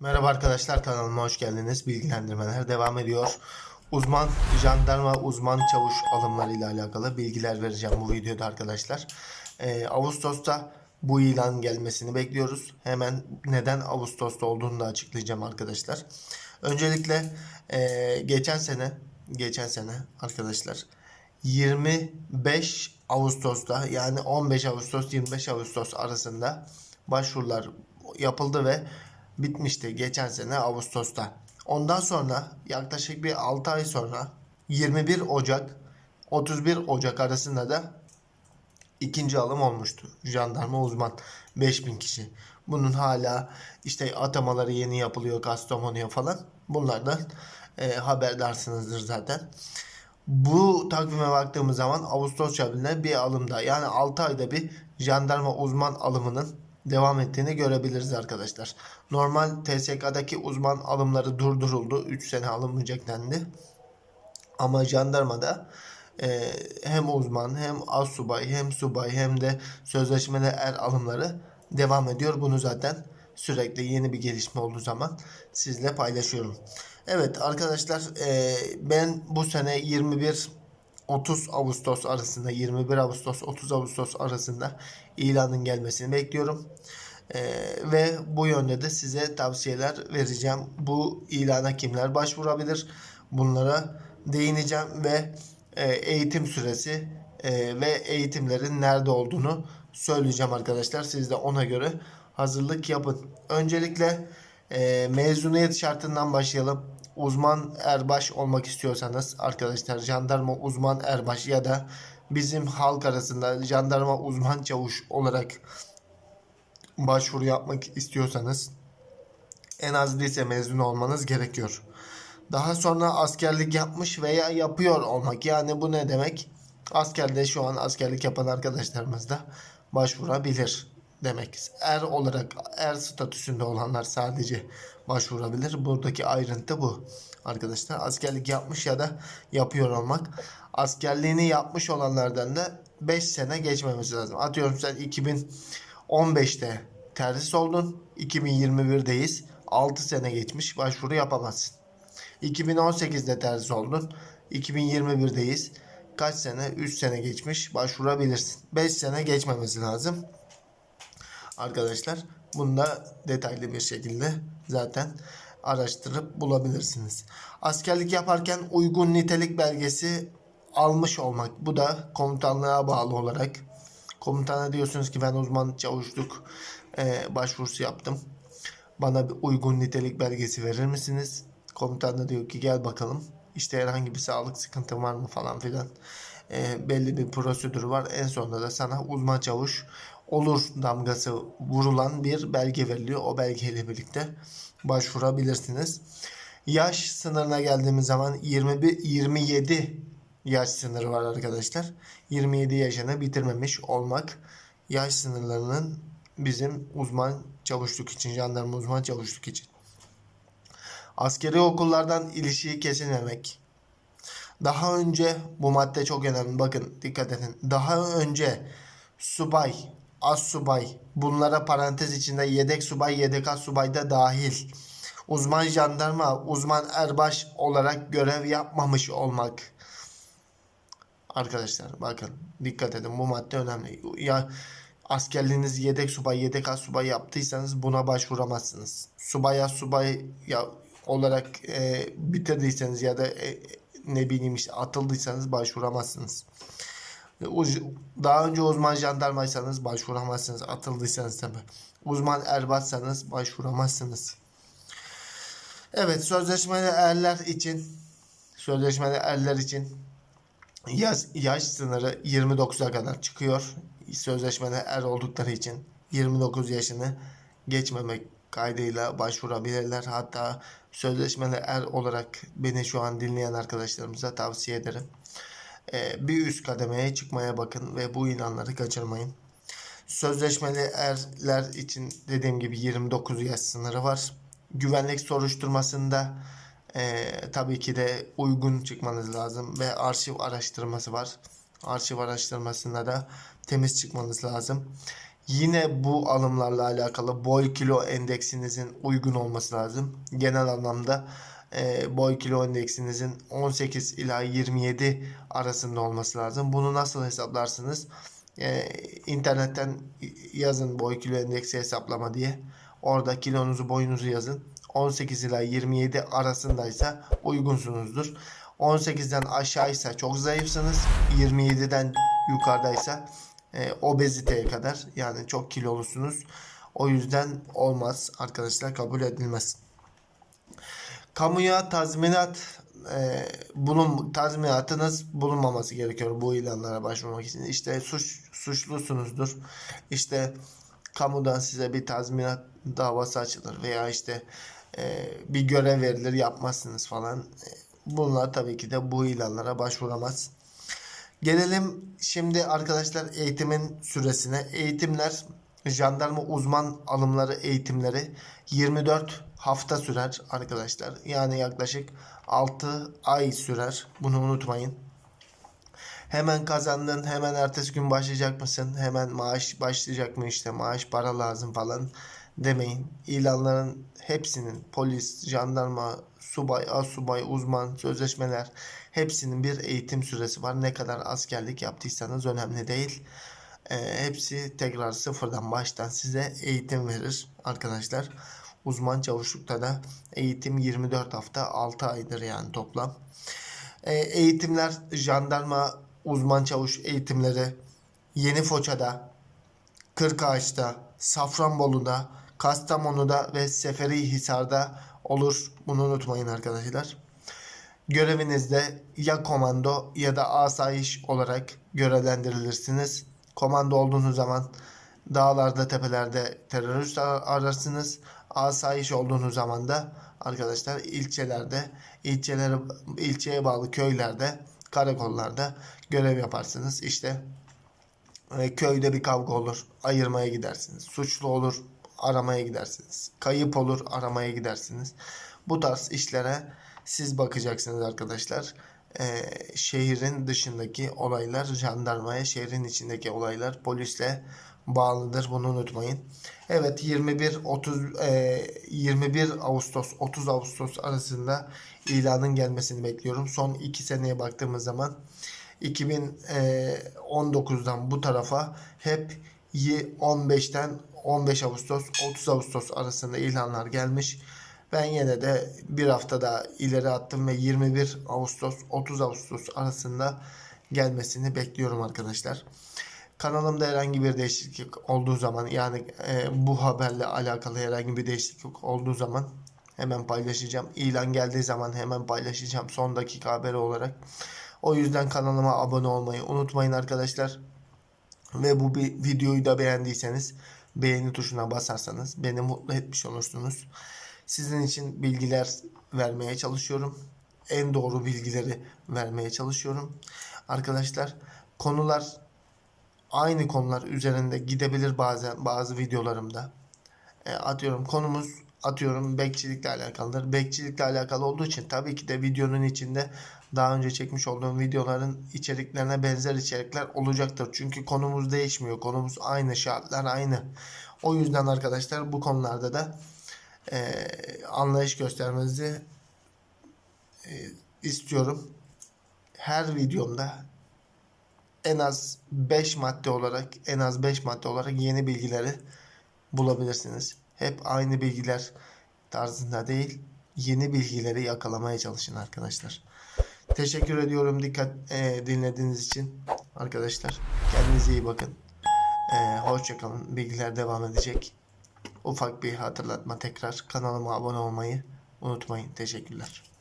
Merhaba arkadaşlar kanalıma hoş geldiniz. Bilgilendirmeler devam ediyor. Uzman jandarma uzman çavuş alımlarıyla alakalı bilgiler vereceğim bu videoda arkadaşlar. Ee, Ağustos'ta bu ilan gelmesini bekliyoruz. Hemen neden Ağustos'ta olduğunu da açıklayacağım arkadaşlar. Öncelikle ee, geçen sene geçen sene arkadaşlar 25 Ağustos'ta yani 15 Ağustos 25 Ağustos arasında başvurular yapıldı ve bitmişti geçen sene Ağustos'ta. Ondan sonra yaklaşık bir 6 ay sonra 21 Ocak 31 Ocak arasında da ikinci alım olmuştu. Jandarma uzman 5000 kişi. Bunun hala işte atamaları yeni yapılıyor Kastamonu'ya falan. Bunlardan e, haberdarsınızdır zaten. Bu takvime baktığımız zaman Ağustos çapında bir alımda yani 6 ayda bir jandarma uzman alımının devam ettiğini görebiliriz arkadaşlar. Normal TSK'daki uzman alımları durduruldu. 3 sene alınmayacak dendi. Ama jandarmada e, hem uzman hem az subay hem subay hem de sözleşmeli er alımları devam ediyor. Bunu zaten sürekli yeni bir gelişme olduğu zaman sizle paylaşıyorum. Evet arkadaşlar e, ben bu sene 21 30 Ağustos arasında 21 Ağustos 30 Ağustos arasında ilanın gelmesini bekliyorum. Ee, ve bu yönde de size tavsiyeler vereceğim. Bu ilana kimler başvurabilir? Bunlara değineceğim ve e, eğitim süresi e, ve eğitimlerin nerede olduğunu söyleyeceğim arkadaşlar. Siz de ona göre hazırlık yapın. Öncelikle e, mezuniyet şartından başlayalım uzman erbaş olmak istiyorsanız arkadaşlar jandarma uzman erbaş ya da bizim halk arasında jandarma uzman çavuş olarak başvuru yapmak istiyorsanız en az lise mezunu olmanız gerekiyor. Daha sonra askerlik yapmış veya yapıyor olmak. Yani bu ne demek? Askerde şu an askerlik yapan arkadaşlarımız da başvurabilir demek. Er olarak er statüsünde olanlar sadece başvurabilir. Buradaki ayrıntı bu. Arkadaşlar askerlik yapmış ya da yapıyor olmak. Askerliğini yapmış olanlardan da 5 sene geçmemesi lazım. Atıyorum sen 2015'te terhis oldun. 2021'deyiz. 6 sene geçmiş. Başvuru yapamazsın. 2018'de terhis oldun. 2021'deyiz. Kaç sene? 3 sene geçmiş. Başvurabilirsin. 5 sene geçmemesi lazım arkadaşlar. Bunu da detaylı bir şekilde zaten araştırıp bulabilirsiniz. Askerlik yaparken uygun nitelik belgesi almış olmak. Bu da komutanlığa bağlı olarak. Komutana diyorsunuz ki ben uzman çavuşluk e, başvurusu yaptım. Bana bir uygun nitelik belgesi verir misiniz? Komutan da diyor ki gel bakalım. İşte herhangi bir sağlık sıkıntın var mı falan filan. E, belli bir prosedür var. En sonunda da sana uzman çavuş olur damgası vurulan bir belge veriliyor. O belgeyle birlikte başvurabilirsiniz. Yaş sınırına geldiğimiz zaman 21 27 yaş sınırı var arkadaşlar. 27 yaşını bitirmemiş olmak yaş sınırlarının bizim uzman çavuşluk için, jandarma uzman çavuşluk için. Askeri okullardan ilişiği kesilmemek. Daha önce bu madde çok önemli. Bakın dikkat edin. Daha önce subay, az subay, bunlara parantez içinde yedek subay, yedek az subay da dahil. Uzman jandarma, uzman erbaş olarak görev yapmamış olmak. Arkadaşlar bakın dikkat edin bu madde önemli. Ya askerliğiniz yedek subay, yedek az subay yaptıysanız buna başvuramazsınız. Subay az subay ya olarak e, bitirdiyseniz ya da e, ne bileyim işte atıldıysanız başvuramazsınız. Daha önce uzman jandarmaysanız başvuramazsınız. Atıldıysanız tabi. Uzman erbatsanız başvuramazsınız. Evet sözleşmeli erler için sözleşmeli erler için yaş, yaş sınırı 29'a kadar çıkıyor. Sözleşmeli er oldukları için 29 yaşını geçmemek kaydıyla başvurabilirler. Hatta sözleşmeli er olarak beni şu an dinleyen arkadaşlarımıza tavsiye ederim. Ee, bir üst kademeye çıkmaya bakın ve bu ilanları kaçırmayın. Sözleşmeli erler için dediğim gibi 29 yaş sınırı var. Güvenlik soruşturmasında e, tabii ki de uygun çıkmanız lazım ve arşiv araştırması var. Arşiv araştırmasında da temiz çıkmanız lazım. Yine bu alımlarla alakalı boy kilo endeksinizin uygun olması lazım. Genel anlamda e, boy kilo endeksinizin 18 ila 27 arasında olması lazım. Bunu nasıl hesaplarsınız? E, internetten yazın boy kilo endeksi hesaplama diye. Orada kilonuzu boyunuzu yazın. 18 ila 27 arasındaysa uygunsunuzdur. 18'den aşağıysa çok zayıfsınız. 27'den yukarıdaysa e, obeziteye kadar yani çok kilolusunuz. O yüzden olmaz arkadaşlar kabul edilmez. Kamuya tazminat e, bulun tazminatınız bulunmaması gerekiyor bu ilanlara başvurmak için. İşte suç suçlusunuzdur. İşte kamudan size bir tazminat davası açılır veya işte e, bir görev verilir yapmazsınız falan. E, bunlar tabii ki de bu ilanlara başvuramaz. Gelelim şimdi arkadaşlar eğitimin süresine. Eğitimler jandarma uzman alımları eğitimleri 24 hafta sürer arkadaşlar. Yani yaklaşık 6 ay sürer. Bunu unutmayın. Hemen kazandın, hemen ertesi gün başlayacak mısın? Hemen maaş başlayacak mı işte maaş para lazım falan demeyin. İlanların hepsinin polis, jandarma, subay, asubay, uzman, sözleşmeler hepsinin bir eğitim süresi var. Ne kadar askerlik yaptıysanız önemli değil. E, hepsi tekrar sıfırdan baştan size eğitim verir arkadaşlar. Uzman çavuşlukta da eğitim 24 hafta 6 aydır yani toplam. E, eğitimler jandarma uzman çavuş eğitimleri Yeni Foça'da, Kırkağaç'ta, Safranbolu'da, Kastamonu'da ve Seferihisar'da olur. Bunu unutmayın arkadaşlar. Görevinizde ya komando ya da asayiş olarak görevlendirilirsiniz. Komando olduğunuz zaman dağlarda, tepelerde terörist ararsınız. Asayiş olduğunuz zaman da arkadaşlar ilçelerde, ilçelere, ilçeye bağlı köylerde, karakollarda görev yaparsınız. İşte e, köyde bir kavga olur, ayırmaya gidersiniz. Suçlu olur, aramaya gidersiniz. Kayıp olur, aramaya gidersiniz. Bu tarz işlere siz bakacaksınız arkadaşlar. Ee, şehrin dışındaki olaylar jandarmaya, şehrin içindeki olaylar polisle bağlıdır. Bunu unutmayın. Evet 21 30 e, 21 Ağustos 30 Ağustos arasında ilanın gelmesini bekliyorum. Son 2 seneye baktığımız zaman 2019'dan bu tarafa hep 15'ten 15 Ağustos 30 Ağustos arasında ilanlar gelmiş. Ben yine de bir hafta daha ileri attım ve 21 Ağustos 30 Ağustos arasında gelmesini bekliyorum arkadaşlar. Kanalımda herhangi bir değişiklik olduğu zaman yani e, bu haberle alakalı herhangi bir değişiklik olduğu zaman hemen paylaşacağım. İlan geldiği zaman hemen paylaşacağım son dakika haberi olarak. O yüzden kanalıma abone olmayı unutmayın arkadaşlar. Ve bu bir videoyu da beğendiyseniz beğeni tuşuna basarsanız beni mutlu etmiş olursunuz. Sizin için bilgiler vermeye çalışıyorum. En doğru bilgileri vermeye çalışıyorum. Arkadaşlar konular aynı konular üzerinde gidebilir bazen bazı videolarımda. E, atıyorum konumuz atıyorum bekçilikle alakalıdır. Bekçilikle alakalı olduğu için tabii ki de videonun içinde daha önce çekmiş olduğum videoların içeriklerine benzer içerikler olacaktır. Çünkü konumuz değişmiyor. Konumuz aynı, şartlar aynı. O yüzden arkadaşlar bu konularda da e, anlayış göstermenizi e, istiyorum. Her videomda en az 5 madde olarak en az 5 madde olarak yeni bilgileri bulabilirsiniz. Hep aynı bilgiler tarzında değil, yeni bilgileri yakalamaya çalışın arkadaşlar. Teşekkür ediyorum dikkat e, dinlediğiniz için arkadaşlar. Kendinize iyi bakın. E, Hoşçakalın. Bilgiler devam edecek. Ufak bir hatırlatma tekrar. Kanalıma abone olmayı unutmayın. Teşekkürler.